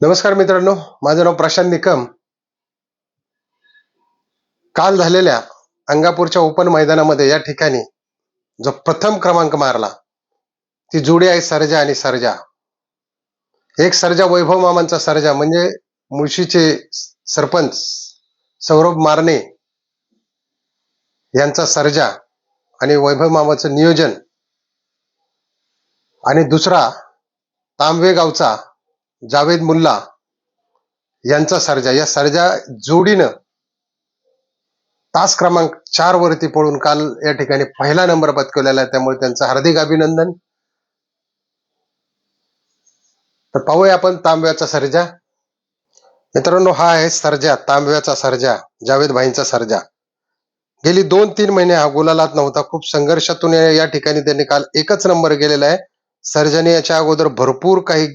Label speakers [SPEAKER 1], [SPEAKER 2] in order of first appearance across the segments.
[SPEAKER 1] नमस्कार मित्रांनो माझं नाव प्रशांत निकम. काल झालेल्या अंगापूरच्या ओपन मैदानामध्ये या ठिकाणी जो प्रथम क्रमांक मारला ती जुडी आहे सर्जा आणि सर्जा. एक सर्जा वैभव मामांचा सर्जा म्हणजे मुळशीचे सरपंच सौरभ मारणे यांचा सर्जा आणि वैभव मामाचं नियोजन. आणि दुसरा तांबे गावचा जावेद मुल्ला यांचा सर्जा या सर्जा जोडीनं तास क्रमांक चार वरती पळून काल या ठिकाणी पहिला नंबर पत्कवलेला आहे. त्यामुळे त्यांचं हार्दिक अभिनंदन. तर पाहूया आपण तांब्याचा सर्जा. मित्रांनो हा आहे सर्जा तांब्याचा सर्जा जावेद भाईंचा सर्जा. गेली दोन तीन महिने हा गुलालात नव्हता. खूप संघर्षातून या या ठिकाणी त्यांनी काल एकच नंबर गेलेला आहे. सर्जाने याच्या अगोदर भरपूर काही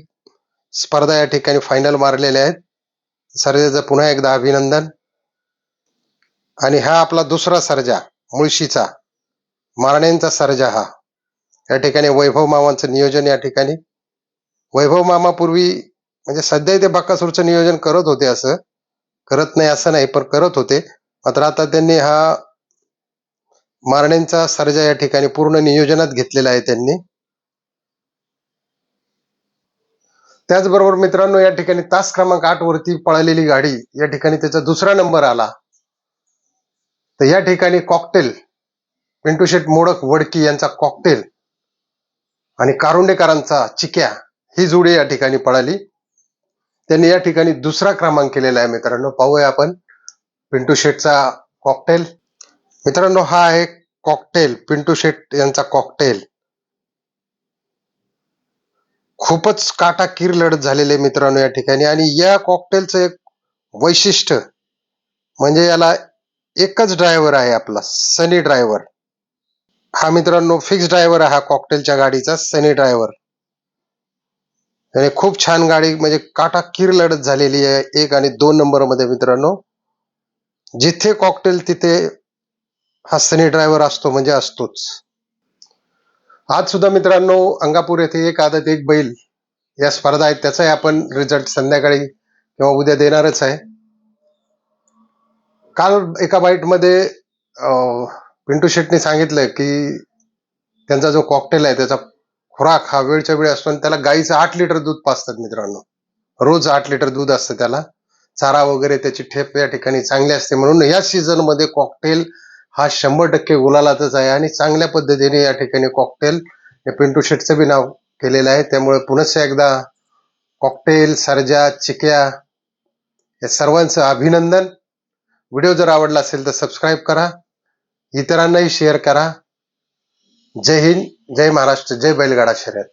[SPEAKER 1] स्पर्धा या ठिकाणी फायनल मारलेल्या आहेत. सर्जाचं पुन्हा एकदा अभिनंदन. आणि हा आपला दुसरा सर्जा मुळशीचा मारण्यांचा सर्जा हा. या ठिकाणी वैभव मामांचं नियोजन या ठिकाणी. वैभव मामा पूर्वी म्हणजे सध्या ते बाकासूरचं नियोजन करत होते असं. करत नाही असं नाही पण करत होते. मात्र आता त्यांनी हा मारण्यांचा सर्जा या ठिकाणी पूर्ण नियोजनात घेतलेला आहे त्यांनी. त्याचबरोबर मित्रांनो या ठिकाणी तास क्रमांक आठ वरती पळालेली गाडी या ठिकाणी त्याचा दुसरा नंबर आला. तर या ठिकाणी कॉकटेल पिंटू शेट मोडक वडकी यांचा कॉकटेल आणि कारुंडेकरांचा चिक्या ही जोडी या ठिकाणी पळाली. त्यांनी या ठिकाणी दुसरा क्रमांक केलेला आहे मित्रांनो. पाहूया आपण पिंटू शेटचा कॉकटेल मित्रांनो हा आहे कॉकटेल पिंटू शेट यांचा कॉकटेल खूपच काटाकीर लढत झालेली आहे मित्रांनो या ठिकाणी. आणि या कॉकटेलचं एक वैशिष्ट्य म्हणजे याला एकच ड्रायव्हर आहे आपला सनी ड्रायव्हर हा मित्रांनो फिक्स ड्रायव्हर आहे हा कॉकटेलच्या गाडीचा सनी ड्रायव्हर त्याने खूप छान गाडी म्हणजे काटाकीर लढत झालेली आहे एक आणि दोन नंबरमध्ये मित्रांनो. जिथे कॉकटेल तिथे हा सनी ड्रायव्हर असतो म्हणजे असतोच. आज सुद्धा मित्रांनो अंगापूर येथे एक आदत एक बैल या स्पर्धा आहेत. त्याचाही आपण रिझल्ट संध्याकाळी किंवा उद्या देणारच आहे. काल एका बाईटमध्ये अं, पिंटू शेटने सांगितलंय की त्यांचा जो कॉकटेल आहे त्याचा खुराक हा वेळच्या वेळी असतो आणि त्याला गाईचं आठ लिटर दूध पाजतात मित्रांनो. रोज आठ लिटर दूध असतं त्याला. चारा वगैरे त्याची ठेप या ठिकाणी चांगली असते म्हणून या सीझनमध्ये कॉकटेल हा शंभर टक्के गुलालातच आहे आणि चांगल्या पद्धतीने या ठिकाणी कॉकटेल पिंटू शेटचं बी नाव केलेलं आहे. त्यामुळे पुनश्च एकदा कॉकटेल सरजा चिक्या या सर्वांचं अभिनंदन. व्हिडिओ जर आवडला असेल तर सबस्क्राईब करा. इतरांनाही शेअर करा. जय हिंद जय महाराष्ट्र जय बैलगाडा शर्यत.